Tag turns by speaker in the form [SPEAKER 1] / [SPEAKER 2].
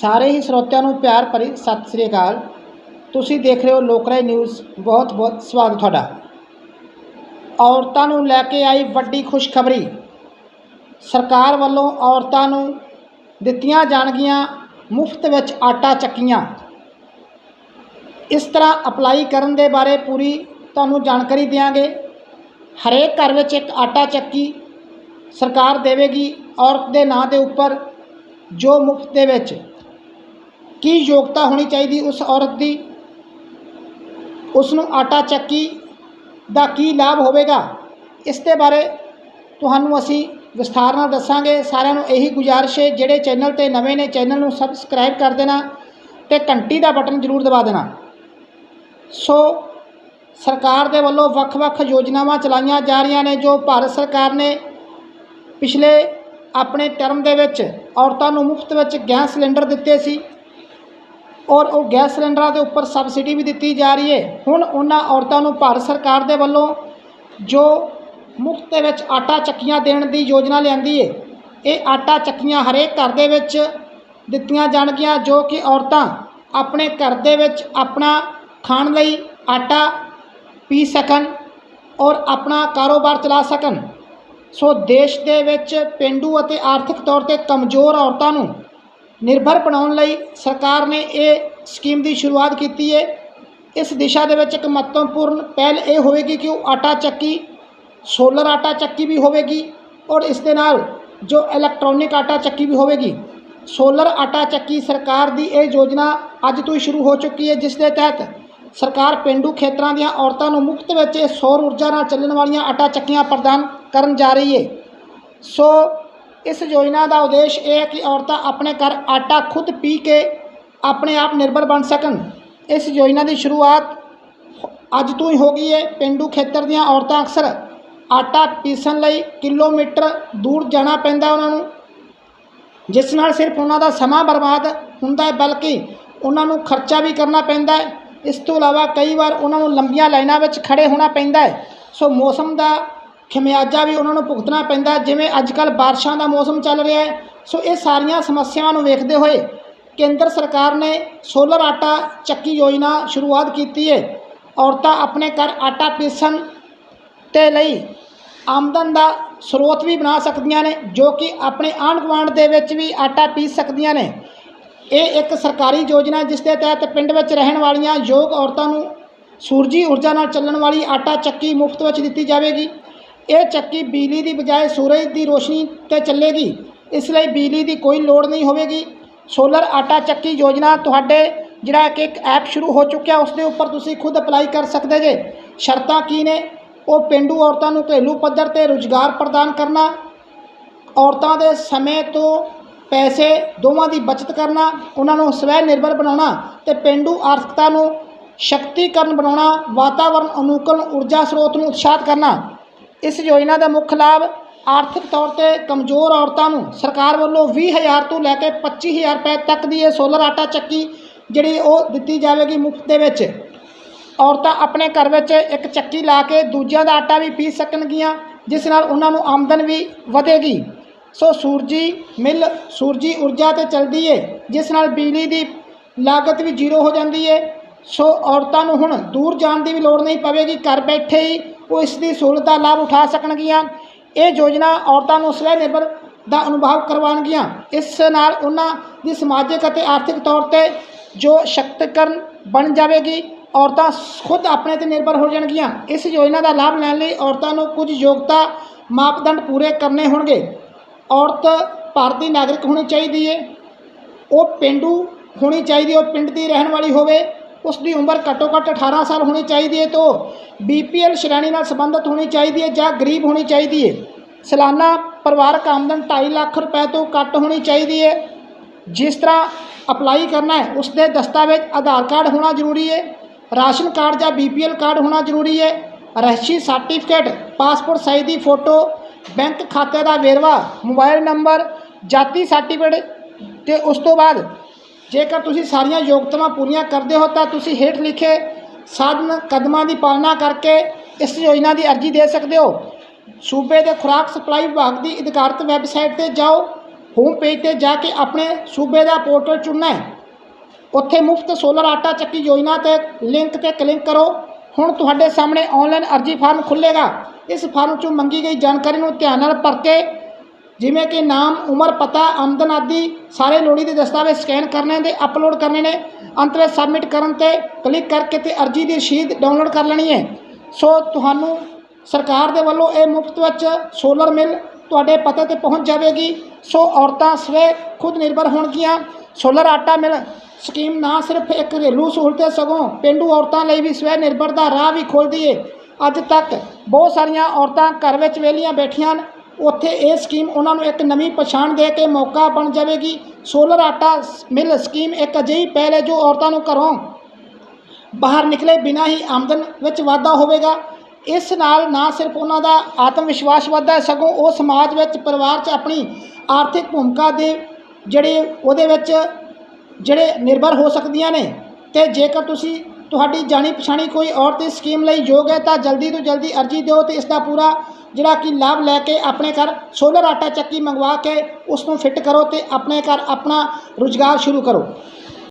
[SPEAKER 1] ਸਾਰੇ ਹੀ ਸਰੋਤਿਆਂ ਨੂੰ ਪਿਆਰ ਭਰੀ ਸਤਿ ਸ੍ਰੀ ਅਕਾਲ। ਤੁਸੀਂ ਦੇਖ ਰਹੇ ਹੋ ਲੋਕਰਾਏ ਨਿਊਜ਼। ਬਹੁਤ ਬਹੁਤ ਸਵਾਗਤ ਤੁਹਾਡਾ। ਔਰਤਾਂ ਨੂੰ ਲੈ ਕੇ ਆਈ ਵੱਡੀ ਖੁਸ਼ਖਬਰੀ। ਸਰਕਾਰ ਵੱਲੋਂ ਔਰਤਾਂ ਨੂੰ ਦਿੱਤੀਆਂ ਜਾਣਗੀਆਂ ਮੁਫਤ ਵਿੱਚ ਆਟਾ ਚੱਕੀਆਂ। ਇਸ ਤਰ੍ਹਾਂ ਅਪਲਾਈ ਕਰਨ ਦੇ ਬਾਰੇ ਪੂਰੀ ਤੁਹਾਨੂੰ ਜਾਣਕਾਰੀ ਦਿਆਂਗੇ। ਹਰੇਕ ਘਰ ਵਿੱਚ ਇੱਕ ਆਟਾ ਚੱਕੀ ਸਰਕਾਰ ਦੇਵੇਗੀ ਔਰਤ ਦੇ ਨਾਂ ਦੇ ਉੱਪਰ ਜੋ ਮੁਫਤ ਦੇ ਵਿੱਚ ਕੀ ਯੋਗਤਾ ਹੋਣੀ ਚਾਹੀਦੀ ਉਸ ਔਰਤ ਦੀ? ਉਸ ਨੂੰ ਆਟਾ ਚੱਕੀ ਦਾ ਕੀ ਲਾਭ ਹੋਵੇਗਾ? ਇਸ ਦੇ ਬਾਰੇ ਤੁਹਾਨੂੰ ਅਸੀਂ ਵਿਸਥਾਰ ਨਾਲ ਦੱਸਾਂਗੇ। ਸਾਰਿਆਂ ਨੂੰ ਇਹੀ ਗੁਜ਼ਾਰਿਸ਼ ਹੈ, ਜਿਹੜੇ ਚੈਨਲ ਤੇ ਨਵੇਂ ਨੇ, ਚੈਨਲ ਨੂੰ ਸਬਸਕ੍ਰਾਈਬ ਕਰ ਦੇਣਾ ਤੇ ਘੰਟੀ ਦਾ ਬਟਨ ਜ਼ਰੂਰ ਦਬਾ ਦੇਣਾ। ਸੋ, ਸਰਕਾਰ ਦੇ ਵੱਲੋਂ ਵੱਖ-ਵੱਖ ਯੋਜਨਾਵਾਂ ਚਲਾਈਆਂ ਜਾ ਰਹੀਆਂ ਨੇ, ਜੋ ਭਾਰਤ ਸਰਕਾਰ ਨੇ ਪਿਛਲੇ ਆਪਣੇ ਟਰਮ ਦੇ ਵਿੱਚ ਔਰਤਾਂ ਨੂੰ ਮੁਫਤ ਵਿੱਚ ਗੈਸ ਸਿਲੰਡਰ ਦਿੱਤੇ ਸੀ। ਔਰ ਉਹ ਗੈਸ ਸਿਲੰਡਰਾਂ ਦੇ ਉੱਪਰ ਸਬਸਿਡੀ ਵੀ ਦਿੱਤੀ ਜਾ ਰਹੀ ਹੈ। ਹੁਣ ਉਹਨਾਂ ਔਰਤਾਂ ਨੂੰ ਭਾਰਤ ਸਰਕਾਰ ਦੇ ਵੱਲੋਂ ਜੋ ਮੁਫਤ ਦੇ ਵਿੱਚ ਆਟਾ ਚੱਕੀਆਂ ਦੇਣ ਦੀ ਯੋਜਨਾ ਲਿਆਂਦੀ ਹੈ, ਇਹ ਆਟਾ ਚੱਕੀਆਂ ਹਰੇਕ ਘਰ ਦੇ ਵਿੱਚ ਦਿੱਤੀਆਂ ਜਾਣਗੀਆਂ, ਜੋ ਕਿ ਔਰਤਾਂ ਆਪਣੇ ਘਰ ਦੇ ਵਿੱਚ ਆਪਣਾ ਖਾਣ ਲਈ ਆਟਾ ਪੀ ਸਕਣ ਔਰ ਆਪਣਾ ਕਾਰੋਬਾਰ ਚਲਾ ਸਕਣ। ਸੋ ਦੇਸ਼ ਦੇ ਵਿੱਚ ਪੇਂਡੂ ਅਤੇ ਆਰਥਿਕ ਤੌਰ ਤੇ ਕਮਜ਼ੋਰ ਔਰਤਾਂ ਨੂੰ ਨਿਰਭਰ ਬਣਾਉਣ ਲਈ ਸਰਕਾਰ ਨੇ ਇਹ ਸਕੀਮ ਦੀ ਸ਼ੁਰੂਆਤ ਕੀਤੀ ਹੈ ਇਸ ਦਿਸ਼ਾ ਦੇ ਵਿੱਚ ਇੱਕ ਮਹੱਤਵਪੂਰਨ ਪਹਿਲ ਇਹ ਹੋਵੇਗੀ ਕਿ ਉਹ ਆਟਾ ਚੱਕੀ, ਸੋਲਰ ਆਟਾ ਚੱਕੀ ਵੀ ਹੋਵੇਗੀ ਔਰ ਇਸ ਦੇ ਨਾਲ ਜੋ ਇਲੈਕਟ੍ਰੋਨਿਕ ਆਟਾ ਚੱਕੀ ਵੀ ਹੋਵੇਗੀ। ਸੋਲਰ ਆਟਾ ਚੱਕੀ ਸਰਕਾਰ ਦੀ ਇਹ ਯੋਜਨਾ ਅੱਜ ਤੋਂ ਹੀ ਸ਼ੁਰੂ ਹੋ ਚੁੱਕੀ ਹੈ ਜਿਸ ਦੇ ਤਹਿਤ ਸਰਕਾਰ ਪਿੰਡੂ ਖੇਤਰਾਂ ਦੀਆਂ ਔਰਤਾਂ ਨੂੰ ਮੁਫਤ ਵਿੱਚ ਸੌਰ ਊਰਜਾ ਨਾਲ ਚੱਲਣ ਵਾਲੀਆਂ ਆਟਾ ਚੱਕੀਆਂ ਪ੍ਰਦਾਨ ਕਰਨ ਜਾ ਰਹੀ ਹੈ ਸੋ ਇਸ ਯੋਜਨਾ ਦਾ ਉਦੇਸ਼ ਇਹ ਹੈ ਕਿ ਔਰਤਾਂ ਆਪਣੇ ਘਰ ਆਟਾ ਖੁਦ ਪੀ ਕੇ ਆਪਣੇ ਆਪ ਨਿਰਭਰ ਬਣ ਸਕਣ। ਇਸ ਯੋਜਨਾ ਦੀ ਸ਼ੁਰੂਆਤ ਅੱਜ ਤੋਂ ਹੀ ਹੋ ਗਈ ਹੈ। ਪਿੰਡੂ ਖੇਤਰ ਦੀਆਂ ਔਰਤਾਂ ਅਕਸਰ ਆਟਾ ਪੀਸਣ ਲਈ ਕਿਲੋਮੀਟਰ ਦੂਰ ਜਾਣਾ ਪੈਂਦਾ ਉਹਨਾਂ ਨੂੰ, ਜਿਸ ਨਾਲ ਸਿਰਫ ਉਹਨਾਂ ਦਾ ਸਮਾਂ ਬਰਬਾਦ ਹੁੰਦਾ ਹੈ, ਬਲਕਿ ਉਹਨਾਂ ਨੂੰ ਖਰਚਾ ਵੀ ਕਰਨਾ ਪੈਂਦਾ ਹੈ। ਇਸ ਤੋਂ ਇਲਾਵਾ ਕਈ ਵਾਰ ਉਹਨਾਂ ਨੂੰ ਲੰਬੀਆਂ ਲਾਈਨਾਂ ਵਿੱਚ ਖੜੇ ਹੋਣਾ ਪੈਂਦਾ ਹੈ। ਸੋ ਮੌਸਮ ਦਾ ਖਮਿਆਜਾ ਵੀ ਉਹਨਾਂ ਨੂੰ ਭੁਗਤਣਾ ਪੈਂਦਾ ਜਿਵੇਂ ਅੱਜ ਕੱਲ੍ਹ ਬਾਰਿਸ਼ਾਂ ਦਾ ਮੌਸਮ ਚੱਲ ਰਿਹਾ ਹੈ। ਸੋ ਇਹ ਸਾਰੀਆਂ ਸਮੱਸਿਆਵਾਂ ਨੂੰ ਵੇਖਦੇ ਹੋਏ ਕੇਂਦਰ ਸਰਕਾਰ ਨੇ ਸੋਲਰ ਆਟਾ ਚੱਕੀ ਯੋਜਨਾ ਸ਼ੁਰੂਆਤ ਕੀਤੀ ਹੈ। ਔਰਤਾਂ ਆਪਣੇ ਘਰ ਆਟਾ ਪੀਸਣ ਤੇ ਲਈ ਆਮਦਨ ਦਾ ਸਰੋਤ ਵੀ ਬਣਾ ਸਕਦੀਆਂ ਨੇ, ਜੋ ਕਿ ਆਪਣੇ ਆਂਢ ਗੁਆਂਢ ਦੇ ਵਿੱਚ ਵੀ ਆਟਾ ਪੀਸ ਸਕਦੀਆਂ ਨੇ। ਇਹ ਇੱਕ ਸਰਕਾਰੀ ਯੋਜਨਾ ਜਿਸ ਦੇ ਤਹਿਤ ਪਿੰਡ ਵਿੱਚ ਰਹਿਣ ਵਾਲੀਆਂ ਯੋਗ ਔਰਤਾਂ ਨੂੰ ਸੂਰਜੀ ਊਰਜਾ ਨਾਲ ਚੱਲਣ ਵਾਲੀ ਆਟਾ ਚੱਕੀ ਮੁਫਤ ਵਿੱਚ ਦਿੱਤੀ ਜਾਵੇਗੀ। ਇਹ ਚੱਕੀ ਬਿਜਲੀ ਦੀ ਬਜਾਏ ਸੂਰਜ ਦੀ ਰੋਸ਼ਨੀ ਤੇ ਚੱਲੇਗੀ। ਇਸ ਲਈ ਬਿਜਲੀ ਦੀ ਕੋਈ ਲੋੜ ਨਹੀਂ ਹੋਵੇਗੀ। ਸੋਲਰ ਆਟਾ ਚੱਕੀ ਯੋਜਨਾ ਤੁਹਾਡੇ ਜਿਹੜਾ ਕਿ ਇੱਕ ਐਪ ਸ਼ੁਰੂ ਹੋ ਚੁੱਕਿਆ, ਉਸ ਦੇ ਉੱਪਰ ਤੁਸੀਂ ਖੁਦ ਅਪਲਾਈ ਕਰ ਸਕਦੇ ਜੇ। ਸ਼ਰਤਾਂ ਕੀ ਨੇ? ਉਹ ਪਿੰਡੂ ਔਰਤਾਂ ਨੂੰ ਘਰੇਲੂ ਪੱਧਰ ਤੇ ਰੁਜ਼ਗਾਰ ਪ੍ਰਦਾਨ ਕਰਨਾ, ਔਰਤਾਂ ਦੇ ਸਮੇਂ ਤੋਂ ਪੈਸੇ ਦੋਵਾਂ ਦੀ ਬਚਤ ਕਰਨਾ, ਉਹਨਾਂ ਨੂੰ ਸਵੈ ਨਿਰਭਰ ਬਣਾਉਣਾ ਤੇ ਪਿੰਡੂ ਆਰਥਿਕਤਾ ਨੂੰ ਸ਼ਕਤੀਕਰਨ ਬਣਾਉਣਾ ਵਾਤਾਵਰਣ ਅਨੁਕੂਲ ਊਰਜਾ ਸਰੋਤ ਨੂੰ ਉਤਸ਼ਾਹਿਤ ਕਰਨਾ। ਇਸ ਯੋਜਨਾ ਦਾ ਮੁੱਖ ਲਾਭ ਆਰਥਿਕ ਤੌਰ ਤੇ ਕਮਜ਼ੋਰ ਔਰਤਾਂ ਨੂੰ ਸਰਕਾਰ ਵੱਲੋਂ 20000 ਤੋਂ ਲੈ ਕੇ 25000 ਰੁਪਏ ਤੱਕ ਦੀ ਇਹ ਸੋਲਰ ਆਟਾ ਚੱਕੀ ਜਿਹੜੀ ਉਹ ਦਿੱਤੀ ਜਾਵੇਗੀ ਮੁਫਤ ਦੇ ਵਿੱਚ। ਔਰਤਾਂ ਆਪਣੇ ਘਰ ਵਿੱਚ ਇੱਕ ਚੱਕੀ ਲਾ ਕੇ ਦੂਜਿਆਂ ਦਾ ਆਟਾ ਵੀ ਪੀ ਸਕਣਗੀਆਂ, ਜਿਸ ਨਾਲ ਉਹਨਾਂ ਨੂੰ ਆਮਦਨ ਵੀ ਵਧੇਗੀ। ਸੋ ਸੂਰਜੀ ਮਿਲ, ਸੂਰਜੀ ਊਰਜਾ ਤੇ ਚੱਲਦੀ ਏ, ਜਿਸ ਨਾਲ ਬਿਜਲੀ ਦੀ ਲਾਗਤ ਵੀ ਜ਼ੀਰੋ ਹੋ ਜਾਂਦੀ ਏ। ਸੋ ਔਰਤਾਂ ਨੂੰ ਹੁਣ ਦੂਰ ਜਾਣ ਦੀ ਵੀ ਲੋੜ ਨਹੀਂ ਪਵੇਗੀ, ਘਰ ਬੈਠੇ ਹੀ ਉਹ ਇਸ ਦੀ ਸਹੂਲਤ ਦਾ ਲਾਭ ਉਠਾ ਸਕਣਗੀਆਂ। ਇਹ ਯੋਜਨਾ ਔਰਤਾਂ ਨੂੰ ਸਵੈ ਨਿਰਭਰ ਦਾ ਅਨੁਭਵ ਕਰਵਾਉਣਗੀਆਂ। ਇਸ ਨਾਲ ਉਹਨਾਂ ਦੀ ਸਮਾਜਿਕ ਅਤੇ ਆਰਥਿਕ ਤੌਰ ਤੇ ਜੋ ਸ਼ਕਤੀਕਰਨ ਬਣ ਜਾਵੇਗੀ, ਔਰਤਾਂ ਖੁਦ ਆਪਣੇ ਤੇ ਨਿਰਭਰ ਹੋ ਜਾਣਗੀਆਂ। ਇਸ ਯੋਜਨਾ ਦਾ ਲਾਭ ਲੈਣ ਲਈ ਔਰਤਾਂ ਨੂੰ ਕੁਝ ਯੋਗਤਾ ਮਾਪਦੰਡ ਪੂਰੇ ਕਰਨੇ ਹੋਣਗੇ। ਔਰਤ ਭਾਰਤੀ ਨਾਗਰਿਕ ਹੋਣੀ ਚਾਹੀਦੀ ਹੈ ਉਹ ਪਿੰਡੂ ਹੋਣੀ ਚਾਹੀਦੀ ਹੈ ਉਹ ਪਿੰਡ ਦੀ ਰਹਿਣ ਵਾਲੀ ਹੋਵੇ। ਉਸ ਦੀ ਉਮਰ ਘੱਟੋ ਘੱਟ 18 ਸਾਲ ਹੋਣੀ ਚਾਹੀਦੀ ਹੈ ਤੋਂ ਬੀਪੀਐਲ ਸ਼੍ਰੇਣੀ ਨਾਲ ਸੰਬੰਧਿਤ ਹੋਣੀ ਚਾਹੀਦੀ ਹੈ ਜਾਂ ਗਰੀਬ ਹੋਣੀ ਚਾਹੀਦੀ ਹੈ ਸਾਲਾਨਾ ਪਰਿਵਾਰਕ ਆਮਦਨ 2.5 ਲੱਖ ਰੁਪਏ ਤੋਂ ਘੱਟ ਹੋਣੀ ਚਾਹੀਦੀ ਹੈ ਜਿਸ ਤਰ੍ਹਾਂ ਅਪਲਾਈ ਕਰਨਾ ਹੈ ਉਸ ਦੇ ਦਸਤਾਵੇਜ਼, ਆਧਾਰ ਕਾਰਡ ਹੋਣਾ ਜ਼ਰੂਰੀ ਹੈ ਰਾਸ਼ਨ ਕਾਰਡ ਜਾਂ ਬੀਪੀਐਲ ਕਾਰਡ ਹੋਣਾ ਜ਼ਰੂਰੀ ਹੈ ਰਹਿਸ਼ੀ ਸਰਟੀਫਿਕੇਟ, ਪਾਸਪੋਰਟ ਸਾਈਜ਼ ਦੀ ਫੋਟੋ, ਬੈਂਕ ਖਾਤੇ ਦਾ ਵੇਰਵਾ, ਮੋਬਾਈਲ ਨੰਬਰ, ਜਾਤੀ ਸਰਟੀਫਿਕੇਟ ਤੇ ਉਸ ਤੋਂ ਬਾਅਦ ਜੇਕਰ ਤੁਸੀਂ ਸਾਰੀਆਂ ਯੋਗਤਾਵਾਂ ਪੂਰੀਆਂ ਕਰਦੇ ਹੋ ਤਾਂ ਤੁਸੀਂ ਹੇਠ ਲਿਖੇ ਸਾਧਨ ਕਦਮਾਂ ਦੀ ਪਾਲਣਾ ਕਰਕੇ ਇਸ ਯੋਜਨਾ ਦੀ ਅਰਜ਼ੀ ਦੇ ਸਕਦੇ ਹੋ। ਸੂਬੇ ਦੇ ਖੁਰਾਕ ਸਪਲਾਈ ਵਿਭਾਗ ਦੀ ਅਧਿਕਾਰਤ ਵੈਬਸਾਈਟ ਤੇ ਜਾਓ ਹੋਮ ਪੇਜ ਤੇ ਜਾ ਕੇ ਆਪਣੇ ਸੂਬੇ ਦਾ ਪੋਰਟਲ ਚੁਣਨਾ ਹੈ। ਉੱਥੇ ਮੁਫਤ ਸੋਲਰ ਆਟਾ ਚੱਕੀ ਯੋਜਨਾ ਤੇ ਲਿੰਕ ਤੇ ਕਲਿੱਕ ਕਰੋ। ਹੁਣ ਤੁਹਾਡੇ ਸਾਹਮਣੇ ਆਨਲਾਈਨ ਅਰਜੀ ਫਾਰਮ ਖੁੱਲੇਗਾ ਇਸ ਫਾਰਮ 'ਚੋਂ ਮੰਗੀ ਗਈ ਜਾਣਕਾਰੀ ਨੂੰ ਧਿਆਨ ਨਾਲ ਭਰ ਕੇ ਜਿਵੇਂ ਕਿ ਨਾਮ, ਉਮਰ, ਪਤਾ, ਆਮਦਨ ਆਦਿ ਸਾਰੇ ਲੋੜੀਂਦੇ ਦਸਤਾਵੇਜ਼ ਸਕੈਨ ਕਰਨੇ ਤੇ ਅਪਲੋਡ ਕਰਨੇ ਨੇ। ਅੰਤ ਵਿੱਚ ਸਬਮਿਟ ਕਰਨ ਤੇ ਕਲਿੱਕ ਕਰਕੇ ਤੇ ਅਰਜੀ ਦੀ ਰਸੀਦ ਡਾਊਨਲੋਡ ਕਰ ਲੈਣੀ ਹੈ। ਸੋ ਤੁਹਾਨੂੰ ਸਰਕਾਰ ਦੇ ਵੱਲੋਂ ਇਹ ਮੁਫਤ ਵਿੱਚ ਸੋਲਰ ਮਿਲ ਤੁਹਾਡੇ ਪਤੇ ਤੇ ਪਹੁੰਚ ਜਾਵੇਗੀ। ਸੋ ਔਰਤਾਂ ਸਵੇ ਖੁਦ ਨਿਰਭਰ ਹੋਣਗੀਆਂ। ਸੋਲਰ ਆਟਾ ਮਿਲ ਸਕੀਮ ਨਾ ਸਿਰਫ ਇੱਕ ਘਰੇਲੂ ਸਹੂਲਤ ਹੈ, ਸਗੋਂ ਪਿੰਡੂ ਔਰਤਾਂ ਲਈ ਵੀ ਸਵੈ ਨਿਰਭਰ ਦਾ ਰਾਹ ਵੀ ਖੋਲ੍ਹਦੀ ਏ। ਅੱਜ ਤੱਕ ਬਹੁਤ ਸਾਰੀਆਂ ਔਰਤਾਂ ਘਰ ਵਿੱਚ ਵਿਹਲੀਆਂ ਬੈਠੀਆਂ ਹਨ। ਉੱਥੇ ਇਹ ਸਕੀਮ ਉਹਨਾਂ ਨੂੰ ਇੱਕ ਨਵੀਂ ਪਛਾਣ ਦੇ ਕੇ ਮੌਕਾ ਬਣ ਜਾਵੇਗੀ। ਸੋਲਰ ਆਟਾ ਸ- ਮਿਲ ਸਕੀਮ ਇੱਕ ਅਜਿਹੀ ਪਹਿਲ ਹੈ ਜੋ ਔਰਤਾਂ ਨੂੰ ਘਰੋਂ ਬਾਹਰ ਨਿਕਲੇ ਬਿਨਾਂ ਹੀ ਆਮਦਨ ਵਿੱਚ ਵਾਧਾ ਹੋਵੇਗਾ। ਇਸ ਨਾਲ ਨਾ ਸਿਰਫ ਉਹਨਾਂ ਦਾ ਆਤਮ ਵਿਸ਼ਵਾਸ ਵੱਧਦਾ ਹੈ, ਸਗੋਂ ਉਹ ਸਮਾਜ ਵਿੱਚ ਪਰਿਵਾਰ 'ਚ ਆਪਣੀ ਆਰਥਿਕ ਭੂਮਿਕਾ ਦੇ ਜਿਹੜੇ ਉਹਦੇ ਵਿੱਚ ਜਿਹੜੇ ਨਿਰਭਰ ਹੋ ਸਕਦੀਆਂ ਨੇ ਤੇ ਜੇਕਰ ਤੁਸੀਂ ਤੁਹਾਡੀ ਜਾਣੀ ਪਛਾਣੀ ਕੋਈ ਔਰਤ ਇਸ ਸਕੀਮ ਲਈ ਯੋਗ ਹੈ ਤਾਂ ਜਲਦੀ ਤੋਂ ਜਲਦੀ ਅਰਜੀ ਦਿਓ ਤੇ ਇਸ ਦਾ ਪੂਰਾ ਜਿਹੜਾ ਕਿ ਲਾਭ ਲੈ ਕੇ ਆਪਣੇ ਘਰ ਸੋਲਰ ਆਟਾ ਚੱਕੀ ਮੰਗਵਾ ਕੇ ਉਸ ਨੂੰ ਫਿੱਟ ਕਰੋ ਤੇ ਆਪਣੇ ਘਰ ਆਪਣਾ ਰੁਜ਼ਗਾਰ ਸ਼ੁਰੂ ਕਰੋ।